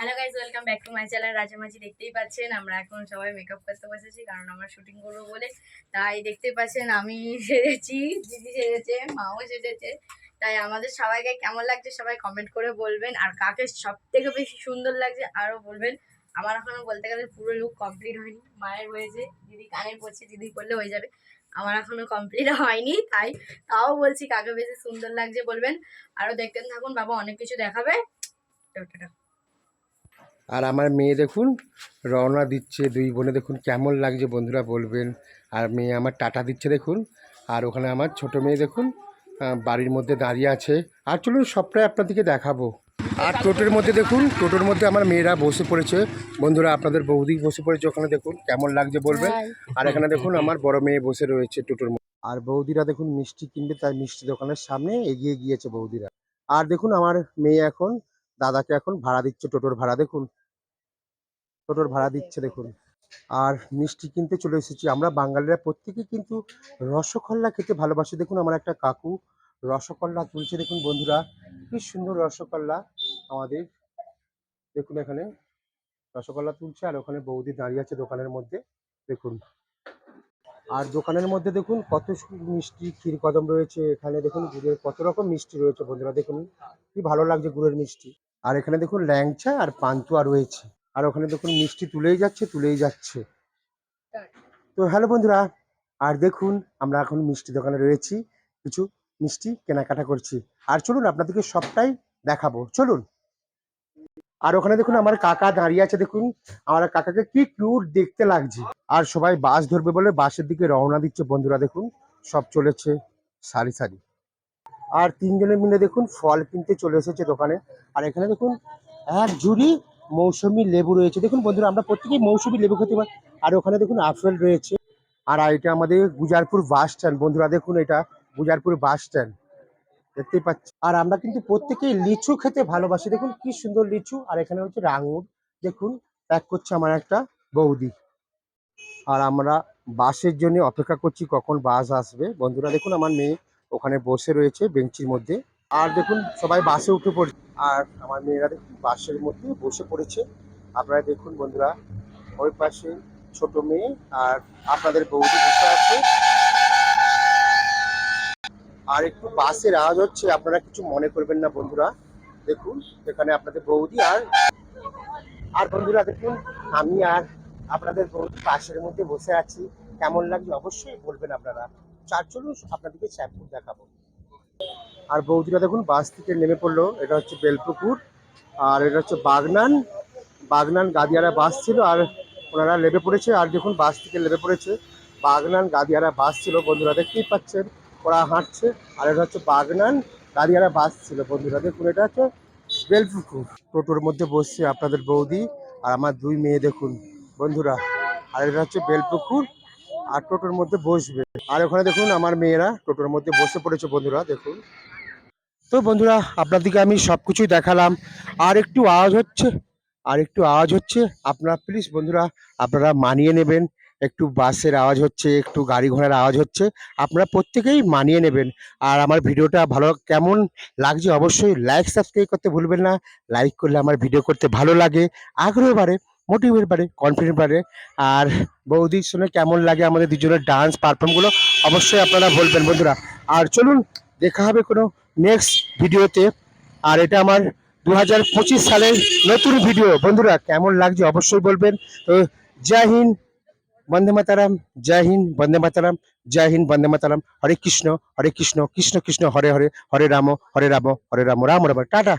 Hello guys welcome back to my channel Rajamajhi দেখতেই পাচ্ছেন। আমরা এখন সবাই মেকআপ করতে বসেছি, কারণ আমরা শুটিং করব বলে। তাই দেখতেই পাচ্ছেন, আমি সেজেছি, দিদি সেজেছে, মাও সেজেছে। তাই আমাদের সবাইকে কেমন লাগছে সবাই কমেন্ট করে বলবেন। আর কাকে সব থেকে বেশি সুন্দর লাগছে আরও বলবেন। আমার এখনও বলতে গেলে পুরো লুক কমপ্লিট হয়নি। মায়ের হয়েছে, দিদি কানের পড়ছে দিদি করলে হয়ে যাবে। আমার এখনও কমপ্লিট হয়নি, তাই তাও বলছি কাকে বেশি সুন্দর লাগছে বলবেন। আরও দেখতেন থাকুন, বাবা অনেক কিছু দেখাবে। টাটা। আর আমার মেয়ে দেখুন রওনা দিচ্ছে দুই বোনে দেখুন কেমন লাগছে বন্ধুরা বলবেন। আর মেয়ে আমার টাটা দিচ্ছে দেখুন। আর ওখানে আমার ছোট মেয়ে দেখুন বাড়ির মধ্যে দাঁড়িয়ে আছে। আর চলুন সবটাই আপনাদেরকে দেখাবো। আর টোটোর মধ্যে দেখুন টোটোর মধ্যে আমার মেয়েরা বসে পড়েছে। বন্ধুরা আপনাদের বৌদি বসে পড়েছে ওখানে দেখুন কেমন লাগছে বলবেন। আর এখানে দেখুন আমার বড় মেয়ে বসে রয়েছে টোটোর মধ্যে। আর বৌদিরা দেখুন মিষ্টি কিনবে তাই মিষ্টি দোকানের সামনে এগিয়ে গিয়েছে বৌদিরা। আর দেখুন আমার মেয়ে এখন দাদাকে এখন ভাড়া দিচ্ছে টোটোর ভাড়া। দেখুন টোটোর ভাড়া দিচ্ছে দেখুন। আর মিষ্টি কিনতে চলে এসেছি আমরা বাঙালিরা প্রত্যেকেই কিন্তু রসগোল্লা খেতে ভালোবাসি। দেখুন আমার একটা কাকু রসগোল্লা তুলছে দেখুন বন্ধুরা কি সুন্দর রসগোল্লা আমাদের। দেখুন এখানে রসগোল্লা তুলছে আর ওখানে বৌদি দাঁড়িয়ে আছে দোকানের মধ্যে দেখুন। আর দোকানের মধ্যে দেখুন কত মিষ্টি ক্ষীর কদম রয়েছে এখানে। দেখুন গুড়ের কত রকম মিষ্টি রয়েছে বন্ধুরা দেখুন। কি ভালো লাগছে গুড়ের মিষ্টি। আর এখানে দেখুন ল্যাংচা আর পান্তুয়া রয়েছে। আর ওখানে দেখুন মিষ্টি তুলেই যাচ্ছে তুলেই যাচ্ছে। তো হ্যালো বন্ধুরা আর দেখুন আমরা এখন মিষ্টি দোকানে রয়েছি কিছু মিষ্টি কেনাকাটা করছি। আর চলুন আপনাদেরকে সবটাই দেখাবো চলুন। আর ওখানে দেখুন আমার কাকা দাঁড়িয়ে আছে দেখুন। আমার কাকাকে কি কিউট দেখতে লাগছে। আর সবাই বাস ধরবে বলে বাসের দিকে রওনা দিচ্ছে বন্ধুরা দেখুন। সব চলেছে সারি সারি। আর তিনজনে মিলে দেখুন ফল কিনতে চলে এসেছে দোকানে। আর এখানে দেখুন এক ঝুড়ি মৌসুমি লেবু রয়েছে। দেখুন বন্ধুরা, আমরা প্রত্যেকেই মৌসুমি লেবু খেতে পারি। আর ওখানে দেখুন আপেল রয়েছে। আর এটা আমাদের গুজারপুর বাস স্ট্যান্ড। বন্ধুরা, দেখুন এটা গুজারপুর বাস স্ট্যান্ড। দেখতেই পাচ্ছি আর আমরা কিন্তু প্রত্যেকেই লিচু খেতে ভালোবাসি। দেখুন কি সুন্দর লিচু। আর এখানে হচ্ছে রাঙুর। দেখুন, প্যাক করছে আমার একটা বৌদি। আর আমরা বাসের জন্য অপেক্ষা করছি কখন বাস আসবে। বন্ধুরা, দেখুন আমার মেয়ে ওখানে বসে রয়েছে বেঞ্চির মধ্যে। আর দেখুন, সবাই বাসে উঠে পড়ছে। আর আমার মেয়েরা দেখুন বাসের মধ্যে বসে পড়েছে। আপনারা দেখুন বন্ধুরা, ওই পাশে ছোট মেয়ে আর আপনাদের বৌদি বসে আছে। আর একটু বাসের আওয়াজ হচ্ছে, আপনারা কিছু মনে করবেন না বন্ধুরা। দেখুন, এখানে আপনাদের বৌদি আর আর বন্ধুরা দেখুন, আমি আর আপনাদের বৌদি বাসের মধ্যে বসে আছি। কেমন লাগছে অবশ্যই বলবেন আপনারা। চার চলুন, আপনাদেরকে শ্যাম্পুর দেখাবো। আর বৌদিরা দেখুন, বাস থেকে নেমে পড়ল। এটা হচ্ছে বেলপুকুর, আর এটা হচ্ছে বাগনান। বাগনান গাদিয়ারা বাস ছিল, আর ওনারা লেবে পড়েছে। আর দেখুন, বাস থেকে লেবে পড়েছে। বাগনান গাদিয়ারা বাস ছিল, বন্ধুরা দেখতেই পাচ্ছেন, ওরা হাঁটছে। আর এটা হচ্ছে বাগনান গাদিয়ারা বাস ছিল, বন্ধুরা দেখুন, এটা হচ্ছে বেলপুকুর। টোটোর মধ্যে বসছে আপনাদের বৌদি আর আমার দুই মেয়ে, দেখুন, বন্ধুরা। আর এটা হচ্ছে বেলপুকুর, আর টোটোর মধ্যে বসবে। আর ওখানে দেখুন, আমার মেয়েরা টোটোর মধ্যে বসে পড়েছে, বন্ধুরা দেখুন। তো বন্ধুরা আপনাদেরকে আমি সব কিছুই দেখালাম। আর একটু আওয়াজ হচ্ছে, আর একটু আওয়াজ হচ্ছে। আপনারা প্লিজ বন্ধুরা, আপনারা মানিয়ে নেবেন। একটু বাসের আওয়াজ হচ্ছে, একটু গাড়ি ঘোড়ার আওয়াজ হচ্ছে। আপনারা প্রত্যেকেই মানিয়ে নেবেন। আর আমার ভিডিওটা ভালো কেমন লাগছে অবশ্যই লাইক সাবস্ক্রাইব করতে ভুলবেন না। লাইক করলে আমার ভিডিও করতে ভালো লাগে, আগ্রহ বাড়ে মোটিভেট বাড়ে কনফিডেন্ট বাড়ে। আর বৌদির সঙ্গে কেমন লাগে আমাদের দুজনের ডান্স পারফর্মগুলো অবশ্যই আপনারা বলবেন বন্ধুরা। আর চলুন, দেখা হবে কোনো নেক্সট ভিডিওতে আর এটা আমার দু হাজার পঁচিশ সালের নতুন ভিডিও বন্ধুরা, কেমন লাগছে অবশ্যই বলবেন। তো জয় হিন্দ, বন্দে মাতারাম, জয় হিন্দ, বন্দে মাতারাম, জয় হিন্দ, বন্দে মাতারাম। হরে কৃষ্ণ হরে কৃষ্ণ কৃষ্ণ কৃষ্ণ, হরে হরে হরে রাম হরে রাম হরে রাম রাম রাম। টাটা।